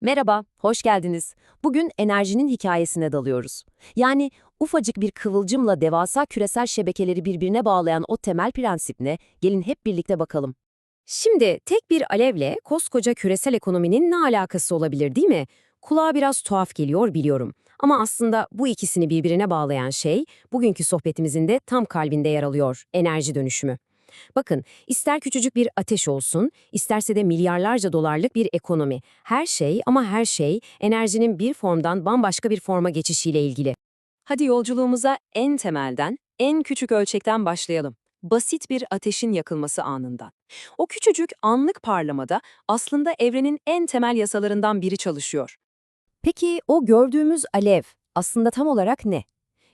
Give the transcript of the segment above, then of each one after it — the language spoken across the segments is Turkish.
Merhaba, hoş geldiniz. Bugün enerjinin hikayesine dalıyoruz. Yani ufacık bir kıvılcımla devasa küresel şebekeleri birbirine bağlayan o temel prensip ne? Gelin hep birlikte bakalım. Şimdi tek bir alevle koskoca küresel ekonominin ne alakası olabilir değil mi? Kulağa biraz tuhaf geliyor biliyorum. Ama aslında bu ikisini birbirine bağlayan şey bugünkü sohbetimizin de tam kalbinde yer alıyor, enerji dönüşümü. Bakın, ister küçücük bir ateş olsun, isterse de milyarlarca dolarlık bir ekonomi. Her şey ama her şey enerjinin bir formdan bambaşka bir forma geçişiyle ilgili. Hadi yolculuğumuza en temelden, en küçük ölçekten başlayalım. Basit bir ateşin yakılması anından. O küçücük anlık parlamada aslında evrenin en temel yasalarından biri çalışıyor. Peki o gördüğümüz alev aslında tam olarak ne?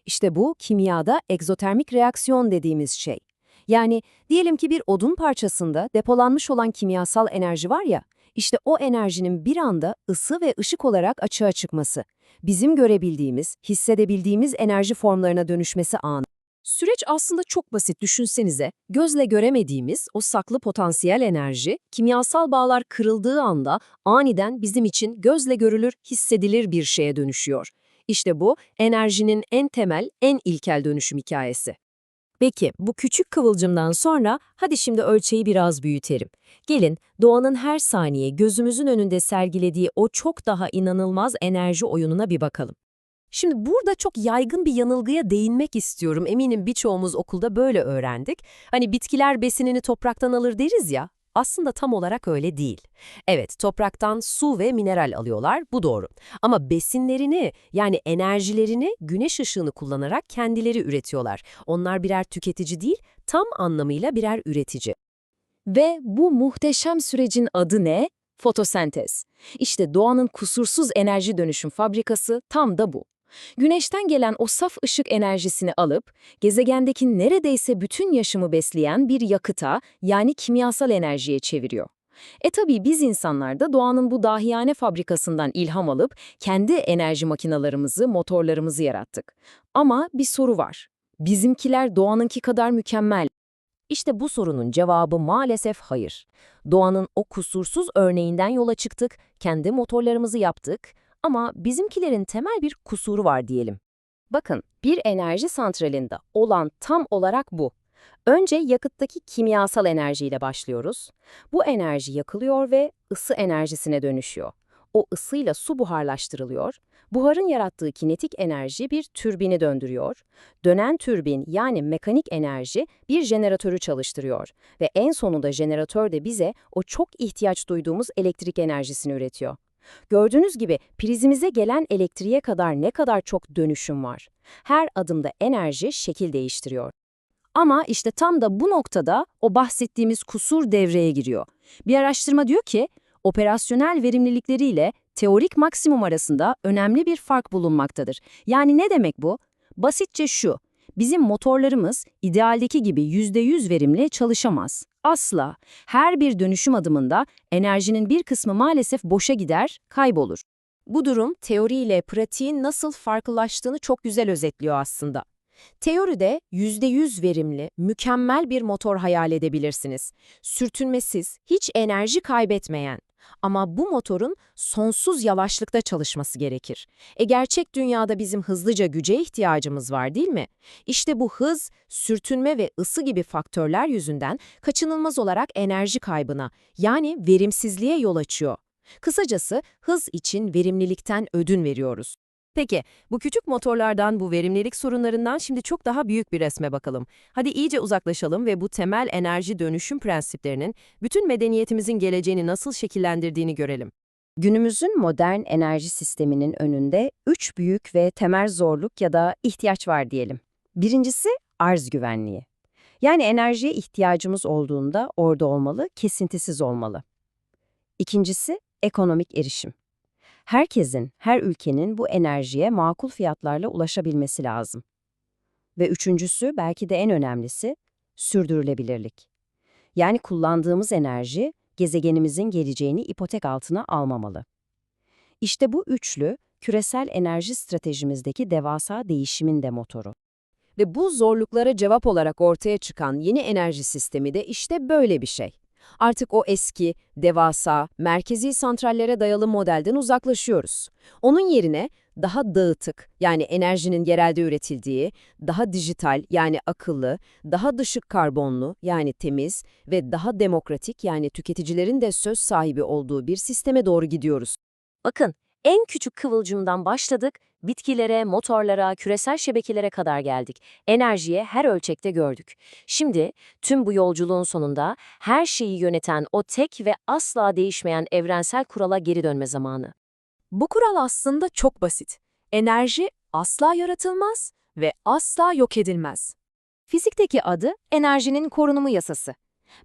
İşte bu kimyada egzotermik reaksiyon dediğimiz şey. Yani diyelim ki bir odun parçasında depolanmış olan kimyasal enerji var ya, işte o enerjinin bir anda ısı ve ışık olarak açığa çıkması, bizim görebildiğimiz, hissedebildiğimiz enerji formlarına dönüşmesi anı. Süreç aslında çok basit düşünsenize. Gözle göremediğimiz o saklı potansiyel enerji, kimyasal bağlar kırıldığı anda aniden bizim için gözle görülür, hissedilir bir şeye dönüşüyor. İşte bu enerjinin en temel, en ilkel dönüşüm hikayesi. Peki bu küçük kıvılcımdan sonra hadi şimdi ölçeği biraz büyütelim. Gelin doğanın her saniye gözümüzün önünde sergilediği o çok daha inanılmaz enerji oyununa bir bakalım. Şimdi burada çok yaygın bir yanılgıya değinmek istiyorum. Eminim birçoğumuz okulda böyle öğrendik. Hani bitkiler besinini topraktan alır deriz ya. Aslında tam olarak öyle değil. Evet, topraktan su ve mineral alıyorlar, bu doğru. Ama besinlerini, yani enerjilerini güneş ışığını kullanarak kendileri üretiyorlar. Onlar birer tüketici değil, tam anlamıyla birer üretici. Ve bu muhteşem sürecin adı ne? Fotosentez. İşte doğanın kusursuz enerji dönüşüm fabrikası tam da bu. Güneşten gelen o saf ışık enerjisini alıp, gezegendeki neredeyse bütün yaşamı besleyen bir yakıta, yani kimyasal enerjiye çeviriyor. E tabii biz insanlar da doğanın bu dahiyane fabrikasından ilham alıp kendi enerji makinalarımızı, motorlarımızı yarattık. Ama bir soru var. Bizimkiler doğanınki kadar mükemmel. İşte bu sorunun cevabı maalesef hayır. Doğanın o kusursuz örneğinden yola çıktık, kendi motorlarımızı yaptık ama bizimkilerin temel bir kusuru var diyelim. Bakın, bir enerji santralinde olan tam olarak bu. Önce yakıttaki kimyasal enerjiyle başlıyoruz. Bu enerji yakılıyor ve ısı enerjisine dönüşüyor. O ısıyla su buharlaştırılıyor. Buharın yarattığı kinetik enerji bir türbini döndürüyor. Dönen türbin yani mekanik enerji bir jeneratörü çalıştırıyor. Ve en sonunda jeneratör de bize o çok ihtiyaç duyduğumuz elektrik enerjisini üretiyor. Gördüğünüz gibi prizimize gelen elektriğe kadar ne kadar çok dönüşüm var. Her adımda enerji şekil değiştiriyor. Ama işte tam da bu noktada o bahsettiğimiz kusur devreye giriyor. Bir araştırma diyor ki, operasyonel verimlilikleriyle teorik maksimum arasında önemli bir fark bulunmaktadır. Yani ne demek bu? Basitçe şu, bizim motorlarımız idealdeki gibi %100 verimli çalışamaz. Asla. Her bir dönüşüm adımında enerjinin bir kısmı maalesef boşa gider, kaybolur. Bu durum teoriyle pratiğin nasıl farklılaştığını çok güzel özetliyor aslında. Teoride %100 verimli, mükemmel bir motor hayal edebilirsiniz. Sürtünmesiz, hiç enerji kaybetmeyen. Ama bu motorun sonsuz yavaşlıkta çalışması gerekir. E gerçek dünyada bizim hızlıca güce ihtiyacımız var değil mi? İşte bu hız, sürtünme ve ısı gibi faktörler yüzünden kaçınılmaz olarak enerji kaybına, yani verimsizliğe yol açıyor. Kısacası hız için verimlilikten ödün veriyoruz. Peki, bu küçük motorlardan, bu verimlilik sorunlarından şimdi çok daha büyük bir resme bakalım. Hadi iyice uzaklaşalım ve bu temel enerji dönüşüm prensiplerinin bütün medeniyetimizin geleceğini nasıl şekillendirdiğini görelim. Günümüzün modern enerji sisteminin önünde üç büyük ve temel zorluk ya da ihtiyaç var diyelim. Birincisi arz güvenliği. Yani enerjiye ihtiyacımız olduğunda orada olmalı, kesintisiz olmalı. İkincisi ekonomik erişim. Herkesin, her ülkenin bu enerjiye makul fiyatlarla ulaşabilmesi lazım. Ve üçüncüsü, belki de en önemlisi, sürdürülebilirlik. Yani kullandığımız enerji, gezegenimizin geleceğini ipotek altına almamalı. İşte bu üçlü, küresel enerji stratejimizdeki devasa değişimin de motoru. Ve bu zorluklara cevap olarak ortaya çıkan yeni enerji sistemi de işte böyle bir şey. Artık o eski, devasa, merkezi santrallere dayalı modelden uzaklaşıyoruz. Onun yerine daha dağıtık yani enerjinin yerelde üretildiği, daha dijital yani akıllı, daha düşük karbonlu yani temiz ve daha demokratik yani tüketicilerin de söz sahibi olduğu bir sisteme doğru gidiyoruz. Bakın, en küçük kıvılcımdan başladık, bitkilere, motorlara, küresel şebekelere kadar geldik. Enerjiye her ölçekte gördük. Şimdi tüm bu yolculuğun sonunda her şeyi yöneten o tek ve asla değişmeyen evrensel kurala geri dönme zamanı. Bu kural aslında çok basit. Enerji asla yaratılmaz ve asla yok edilmez. Fizikteki adı enerjinin korunumu yasası.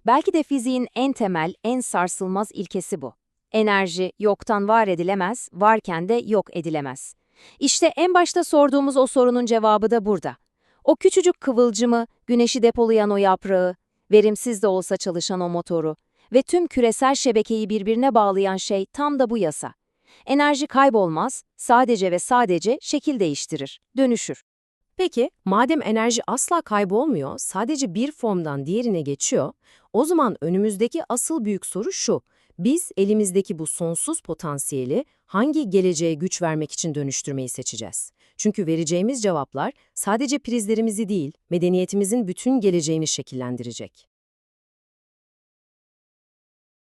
Belki de fiziğin en temel, en sarsılmaz ilkesi bu. Enerji yoktan var edilemez, varken de yok edilemez. İşte en başta sorduğumuz o sorunun cevabı da burada. O küçücük kıvılcımı, güneşi depolayan o yaprağı, verimsiz de olsa çalışan o motoru ve tüm küresel şebekeyi birbirine bağlayan şey tam da bu yasa. Enerji kaybolmaz, sadece ve sadece şekil değiştirir, dönüşür. Peki, madem enerji asla kaybolmuyor, sadece bir formdan diğerine geçiyor, o zaman önümüzdeki asıl büyük soru şu. Biz elimizdeki bu sonsuz potansiyeli hangi geleceğe güç vermek için dönüştürmeyi seçeceğiz? Çünkü vereceğimiz cevaplar sadece prizlerimizi değil, medeniyetimizin bütün geleceğini şekillendirecek.